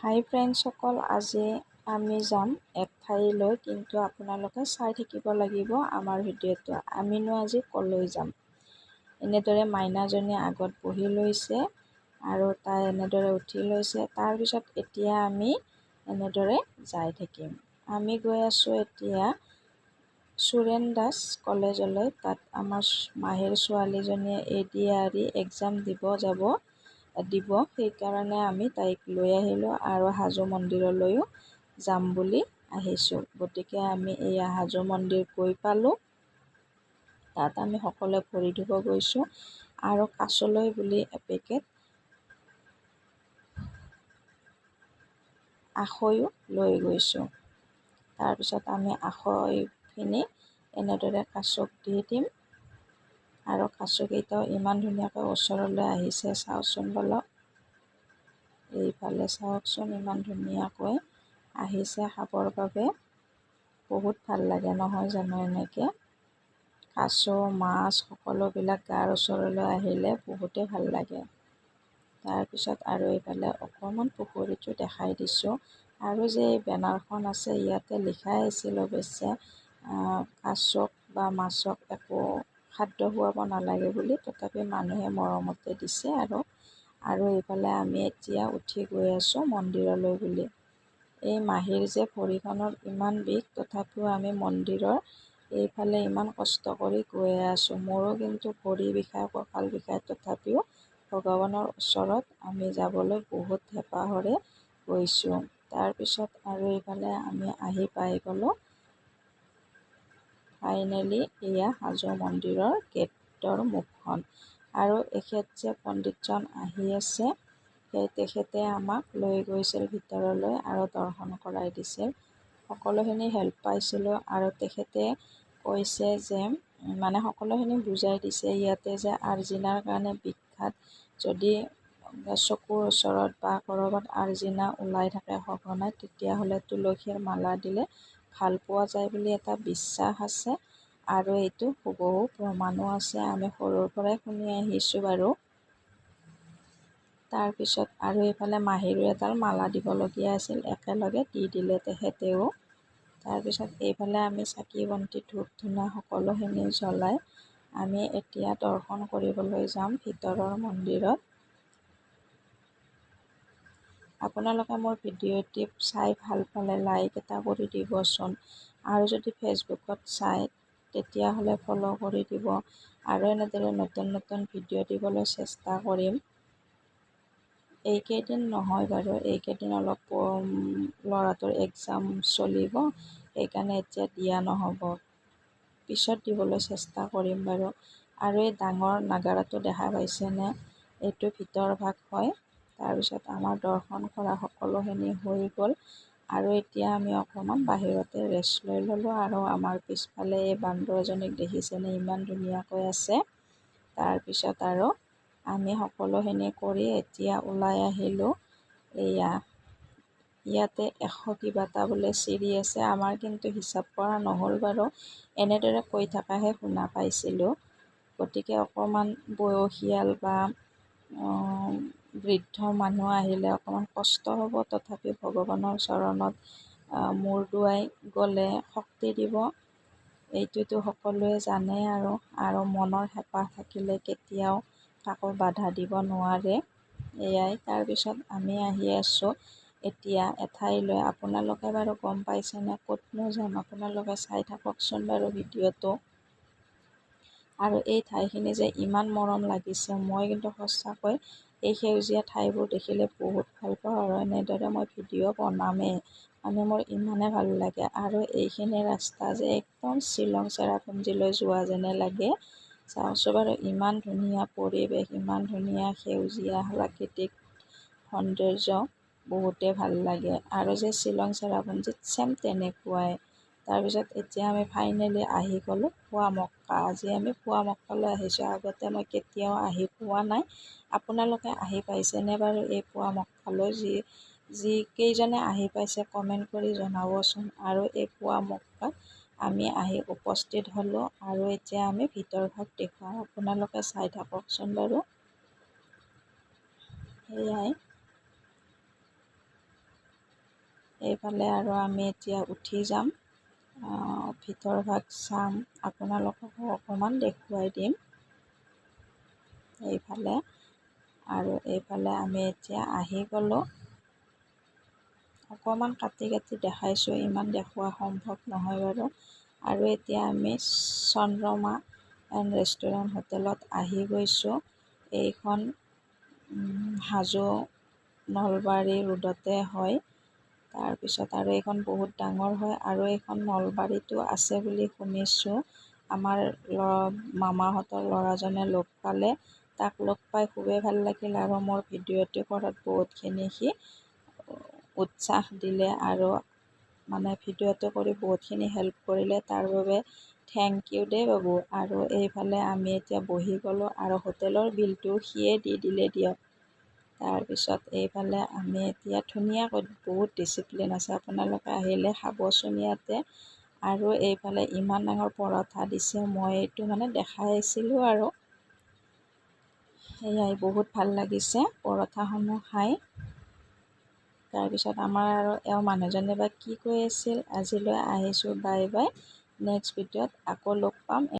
হাই ফ্ৰেণ্ডছসকল আজি আমি যাম এক ঠাইলৈ কিন্তু আপোনালোকে চাই থাকিব লাগিব আমাৰ ভিডিঅ'টো। আমিনো আজি ক'লৈ যাম? এনেদৰে মাইনাজনী আগত বহি লৈছে আৰু তাই এনেদৰে উঠি লৈছে। তাৰপিছত এতিয়া আমি এনেদৰে যাই থাকিম। আমি গৈ আছোঁ এতিয়া চুৰেণ দাস কলেজলৈ। তাত আমাৰ মাহীৰ ছোৱালীজনীয়ে A D R E exam দিব যাব। দিব। সেইকাৰণে আমি তাইক লৈ আহিলোঁ আৰু হাজো মন্দিৰলৈও যাম বুলি আহিছোঁ। গতিকে আমি এয়া হাজো মন্দিৰ গৈ পালোঁ। তাত আমি সকলোৱে ভৰি ধুব গৈছোঁ আৰু কাছলৈ বুলি এপেকেট আখৈও লৈ গৈছোঁ। তাৰপিছত আমি আখৈখিনি এনেদৰে কাছক দি দিম। আৰু কাছকেইটাও ইমান ধুনীয়াকৈ ওচৰলৈ আহিছে। চাওকচোন বলক এইফালে চাওকচোন ইমান ধুনীয়াকৈ আহিছে খাবৰ বাবে। বহুত ভাল লাগে নহয় জানো এনেকৈ? কাছ মাছ সকলোবিলাক গাৰ ওচৰলৈ আহিলে বহুতেই ভাল লাগে। তাৰপিছত আৰু এইফালে অকণমান পুখুৰীটো দেখাই দিছোঁ। আৰু যে এই বেনাৰখন আছে ইয়াতে লিখাই আছিল অৱশ্যে কাছক বা মাছক একো খাদ্য খুৱাব নালাগে বুলি তথাপি মানুহে মৰমতে দিছে আৰু আৰু এইফালে আমি এতিয়া উঠি গৈ আছোঁ মন্দিৰলৈ বুলি। এই মাহীৰ যে ভৰিখনৰ ইমান বিষ তথাপিও আমি মন্দিৰৰ এইফালে ইমান কষ্ট কৰি গৈয়ে আছোঁ। মোৰো কিন্তু ভৰি বিষায় কঁকাল বিষায় তথাপিও ভগৱানৰ ওচৰত আমি যাবলৈ বহুত হেঁপাহেৰে গৈছোঁ। তাৰপিছত আৰু এইফালে আমি আহি পাই গ'লোঁ। ফাইনেলি এয়া হাজো মন্দিৰৰ গেটৰ মুখখন। আৰু এখেত যে পণ্ডিতজন আহি আছে। সেই তেখেতে আমাক লৈ গৈছিল ভিতৰলৈ আৰু দৰ্শন কৰাই দিছিল। সকলোখিনি হেল্প পাইছিলোঁ আৰু তেখেতে কৈছে যে মানে সকলোখিনি বুজাই দিছে ইয়াতে যে আৰ্জিনাৰ কাৰণে বিখ্যাত। যদি চকুৰ ওচৰত বা ক'ৰবাত আৰ্জিনা ওলাই থাকে সঘনাই, তেতিয়াহ'লে তুলসীৰ মালা দিলে ভাল পোৱা যায় বুলি এটা বিশ্বাস আছে আৰু এইটো হুবহু প্ৰমাণো আছে। আমি সৰুৰ পৰাই শুনি আহিছোঁ বাৰু। তাৰপিছত আৰু এইফালে মাহীৰো এডাল মালা দিবলগীয়া আছিল একেলগে দি দিলে তেখেতেও তাৰপিছত এইফালে আমি চাকি বন্তি ধূপ ধূনা সকলোখিনি জ্বলাই আমি এতিয়া দৰ্শন কৰিবলৈ যাম ভিতৰৰ মন্দিৰত। আপোনালোকে মোৰ ভিডিঅ'টি চাই ভাল পালে লাইক এটা কৰি দিবচোন। আৰু যদি ফেচবুকত চাই তেতিয়াহ'লে ফ'ল' কৰি দিব। আৰু এনেদৰে নতুন নতুন ভিডিঅ' দিবলৈ চেষ্টা কৰিম। এইকেইদিন নহয় বাৰু এইকেইদিন অলপ ল'ৰাটোৰ এক্সাম চলিব। সেইকাৰণে এতিয়া দিয়া নহ'ব। পিছত দিবলৈ চেষ্টা কৰিম বাৰু। আৰু এই ডাঙৰ নাগাৰাটো দেখা পাইছেনে? এইটো ভিতৰ ভাগ হয়। তাৰপিছত আমাৰ দৰ্শন কৰা সকলোখিনি হৈ গ'ল। আৰু এতিয়া আমি অকণমান বাহিৰতে ৰেষ্ট লৈ ল'লোঁ আৰু আমাৰ পিছফালে এই বান্দৰজনীক দেখিছেনে? ইমান ধুনীয়াকৈ আছে। তাৰপিছত আৰু আমি সকলোখিনি কৰি এতিয়া ওলাই আহিলোঁ। এয়া ইয়াতে এশ কিবাটা বোলে চিৰি আছে। আমাৰ কিন্তু হিচাপ কৰা নহ'ল বাৰু। এনেদৰে কৈ থকাহে শুনা পাইছিলোঁ। গতিকে অকণমান বয়সীয়াল বা বৃদ্ধ মানুহ আহিলে অকণমান কষ্ট হ'ব। তথাপি ভগৱানৰ চৰণত মূৰ দোৱাই গ'লে শক্তি দিব। এইটোতো সকলোৱে জানে আৰু আৰু মনৰ হেঁপাহ থাকিলে কেতিয়াও কাকো বাধা দিব নোৱাৰে। এয়াই তাৰপিছত আমি আহি আছোঁ এতিয়া এঠাইলৈ। আপোনালোকে বাৰু গম পাইছেনে ক'তনো যাম? আপোনালোকে চাই থাককচোন বাৰু ভিডিঅ'টো। আৰু এই ঠাইখিনি যে ইমান মৰম লাগিছে মই কিন্তু সঁচাকৈ এই সেউজীয়া ঠাইবোৰ দেখিলে বহুত ভাল পাওঁ আৰু এনেদৰে মই ভিডিঅ' বনামেই। মানে মোৰ ইমানেই ভাল লাগে। আৰু এইখিনি ৰাস্তা যে একদম শ্বিলং চেৰাপুঞ্জীলৈ যোৱা যেনে লাগে চাওকচোন বাৰু ইমান ধুনীয়া পৰিৱেশ ইমান ধুনীয়া সেউজীয়া প্ৰাকৃতিক সৌন্দৰ্য বহুতেই ভাল লাগে। আৰু যে শ্বিলং চেৰাপুঞ্জীত ছেম তেনেকুৱাই। তাৰপিছত এতিয়া আমি ফাইনেলি আহি গ'লোঁ পুৱামক্কা আজি আমি পুৱামক্কালৈ আহিছোঁ আগতে মই কেতিয়াও আহি পোৱা নাই। আপোনালোকে আহি পাইছেনে বাৰু এই পুৱামক্কালৈ যি যিকেইজনে আহি পাইছে কমেণ্ট কৰি জনাবচোন। আৰু এই পুৱামক্কাত আমি আহি উপস্থিত হ'লোঁ আৰু এতিয়া আমি ভিতৰভাগ দেখুৱাওঁ আপোনালোকে চাই থাককচোন বাৰু। সেয়াই। এইফালে আৰু আমি এতিয়া উঠি যাম। ভিতৰভাগ চাম। আপোনালোককো অকণমান দেখুৱাই দিম। এইফালে। আৰু এইফালে আমি এতিয়া আহি গ'লোঁ। অকণমান কাটি কাটি দেখাইছোঁ। ইমান দেখুওৱা সম্ভৱ নহয় বাৰু। আৰু এতিয়া আমি চন্দ্ৰমা এণ্ড ৰেষ্টুৰেণ্ট হোটেলত আহি গৈছোঁ। এইখন হাজো নলবাৰী ৰোডতে হয়। তাৰপিছত আৰু এইখন বহুত ডাঙৰ হয় আৰু এইখন নলবাৰীতো আছে বুলি শুনিছোঁ। আমাৰ মামাহঁতৰ ল'ৰাজনে লগ পালে। তাক লগ পাই খুবেই ভালো লাগিল আৰু মোৰ ভিডিঅ'টো কৰাত বহুতখিনি সি উৎসাহ দিলে আৰু মানে ভিডিঅ'টো কৰি বহুতখিনি হেল্প কৰিলে। তাৰ বাবে থেংক ইউ দেই বাবু। আৰু এইফালে আমি এতিয়া বহি গ'লোঁ আৰু হোটেলৰ বিলটো সিয়ে দি দিলে দিয়ক। তাৰপিছত এইফালে আমি এতিয়া ধুনীয়াকৈ বহুত ডিচিপ্লিন আছে। আপোনালোকে আহিলে খাবচোন ইয়াতে। আৰু এইফালে ইমান ডাঙৰ পৰঠা দিছে মই এইটো মানে দেখাই আছিলোঁ আৰু। সেয়াই বহুত ভাল লাগিছে পৰঠাসমূহ খাই। তাৰপিছত আমাৰ আৰু এওঁ মানুহজনে বা কি কৈ আছিল আজিলৈ আহিছোঁ বাই বাই। নেক্সট ভিডিঅ'ত আকৌ লগ পাম।